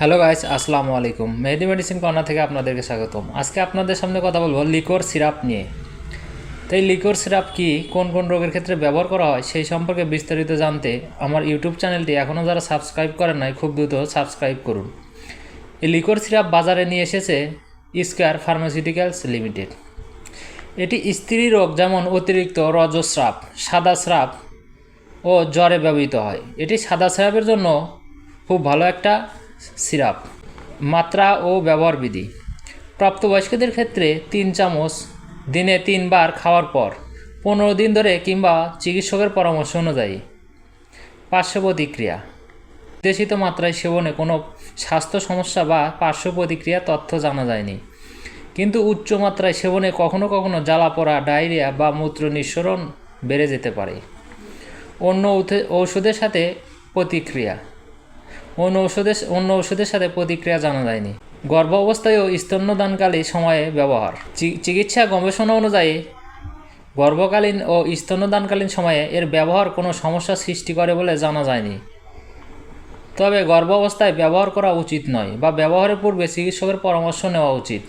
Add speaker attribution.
Speaker 1: Hello guys আসসালামু আলাইকুম। মেহেদি medicine corner থেকে আপনাদেরকে স্বাগতম। আজকে আপনাদের সামনে কথা বলব লিকোর সিরাপ নিয়ে। তো এই লিকোর সিরাপ কি, কোন কোন রোগের ক্ষেত্রে ব্যবহার করা হয়, সেই সম্পর্কে বিস্তারিত জানতে আমার ইউটিউব চ্যানেলটি এখনও যারা সাবস্ক্রাইব করেন নাই, খুব দ্রুত সাবস্ক্রাইব করুন। এই লিকোর সিরাপ বাজারে নিয়ে এসেছে স্কোয়ার ফার্মাসিউটিক্যালস লিমিটেড এটি স্ত্রী রোগ, যেমন অতিরিক্ত রজস্রাব, সাদা স্রাপ ও জ্বরে ব্যবহৃত হয়। এটি সাদা স্রাবের জন্য খুব ভালো একটা সিরাপ, মাত্রা ও ব্যবহার বিধি। প্রাপ্তবয়স্কদের ক্ষেত্রে তিন চামচ, দিনে তিনবার খাওয়ার পর পনেরো দিন ধরে কিংবা চিকিৎসকের পরামর্শ অনুযায়ী। পার্শ্ব প্রতিক্রিয়া নির্দেশিত মাত্রায় সেবনে কোনো স্বাস্থ্য সমস্যা বা পার্শ্ব প্রতিক্রিয়া তথ্য জানা যায়নি। কিন্তু উচ্চ মাত্রায় সেবনে কখনো কখনো জ্বালা পড়া, ডায়রিয়া বা মূত্র নিঃসরণ বেড়ে যেতে পারে। অন্য ঔষধে- ঔষধের সাথে প্রতিক্রিয়া। অন্য ঔষধের অন্য ঔষধের সাথে প্রতিক্রিয়া জানা যায়নি। গর্ভ অবস্থায়ও স্তন্যদানকালী সময়ে ব্যবহার। চিকিৎসা গবেষণা অনুযায়ী, গর্ভকালীন ও স্তন্যদানকালীন সময়ে এর ব্যবহার কোনো সমস্যা সৃষ্টি করে বলে জানা যায়নি। তবে গর্ভ অবস্থায় ব্যবহার করা উচিত নয় বা ব্যবহারের পূর্বে চিকিৎসকের পরামর্শ নেওয়া উচিত।